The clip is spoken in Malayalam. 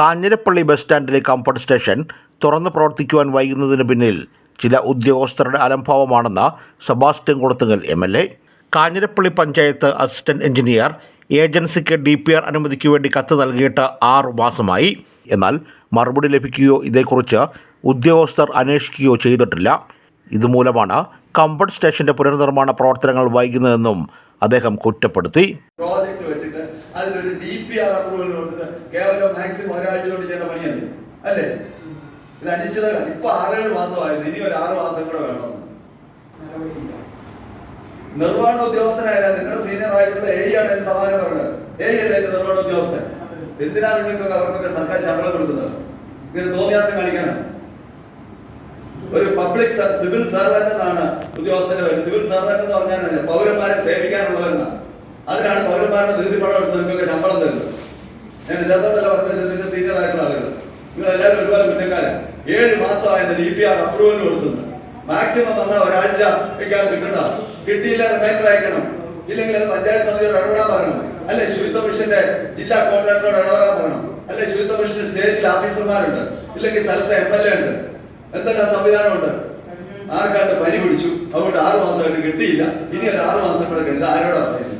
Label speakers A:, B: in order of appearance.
A: കാഞ്ഞിരപ്പള്ളി ബസ് സ്റ്റാൻഡിലെ കംഫർട്ട് സ്റ്റേഷൻ തുറന്ന് പ്രവർത്തിക്കുവാൻ വൈകുന്നതിന് പിന്നിൽ ചില ഉദ്യോഗസ്ഥരുടെ അലംഭാവമാണെന്ന് Sebastian Kulathungal M L A. Kanjirappally panchayat assistant engineer ഏജൻസിക്ക് ഡി പി ആർ അനുമതിക്ക് വേണ്ടി കത്ത് നൽകിയിട്ട് ആറു മാസമായി. എന്നാൽ മറുപടി ലഭിക്കുകയോ ഇതേക്കുറിച്ച് ഉദ്യോഗസ്ഥർ അന്വേഷിക്കുകയോ ചെയ്തിട്ടില്ല. ഇതുമൂലമാണ് കംഫർട്ട് സ്റ്റേഷന്റെ പുനർനിർമ്മാണ പ്രവർത്തനങ്ങൾ വൈകുന്നതെന്നും അദ്ദേഹം കുറ്റപ്പെടുത്തി.
B: വെച്ചിട്ട് അതിലൊരു ഡി പി ആർ അപ്രൂവൽ കൊടുത്തിട്ട് കേവലം മാക്സിമം ഒരാഴ്ച കൊണ്ട് ചെയ്യേണ്ട പണിയാണ്. അല്ലേ? ഇത് അടിച്ചത് ഇപ്പൊ ആറേഴ് മാസമായിരുന്നു. ഇനി ഒരു ആറ് മാസം കൂടെ വേണം. നിർവഹണ ഉദ്യോഗസ്ഥനായാലും നിങ്ങളുടെ സീനിയർ ആയിട്ടുള്ള എ ആണ് എന്റെ സമാധാനം പറഞ്ഞത് എ അല്ലേ എന്റെ നിർവഹണ ഉദ്യോഗസ്ഥൻ? എന്തിനാണ് നിങ്ങൾക്ക് അവർക്കൊക്കെ സർക്കാർ ശമ്പളം കൊടുക്കുന്നത്? ഇത് തോന്നിയാസം കാണിക്കാനാണ് ഒരു പബ്ലിക് സിവിൽ സർവന്റ് എന്നാണ് ഉദ്യോഗസ്ഥന്റെ സിവിൽ സർവന്റ് എന്ന് പറഞ്ഞാൽ പൗരന്മാരെ സേവിക്കാനുള്ളവരെന്നാണ്. അതിനാണ് പൗരന്മാരുടെ നികുതി പണം എടുത്ത് നിങ്ങൾക്ക് ശമ്പളം തരുന്നത്. ഞാൻ ഇല്ലാത്തതല്ല പറഞ്ഞത് ഇതിന്റെ സീനിയർ ആയിട്ടുള്ള ആളുകൾ. നിങ്ങൾ എല്ലാവരും ഒരുപാട് കുറ്റക്കാരൻ ഏഴ് മാസമായി ഡി പി ആർ അപ്രൂവൽ കൊടുത്തുണ്ട് മാക്സിമം വന്നാൽ ഒരാഴ്ച വെക്കാൻ കിട്ടണ്ട കിട്ടിയില്ല റിമൈൻഡർ അയക്കണം. ഇല്ലെങ്കിൽ അത് പഞ്ചായത്ത് സമിതിയോട് ഇടപെടാൻ പറയണം. അല്ലെ ശുചിത്വ മിഷന്റെ ജില്ലാ കോർഡിനേറ്ററോട് ഇടപെടാൻ പറയണം. അല്ലെ ശുചിത്വ മിഷന്റെ സ്റ്റേറ്റിൽ ഓഫീസർമാരുണ്ട് ഇല്ലെങ്കിൽ സ്ഥലത്തെ എം എൽ എ ഉണ്ട്. എന്തെല്ലാം സംവിധാനമുണ്ട്? ആർക്കാണ്ട് പനി പിടിച്ചു? അതുകൊണ്ട് ആറ് മാസമായിട്ട് കിട്ടിയില്ല. ഇനി ഒരു ആറ് മാസം കൂടെ കഴിഞ്ഞത് ആരോടാ പറയുന്നത്?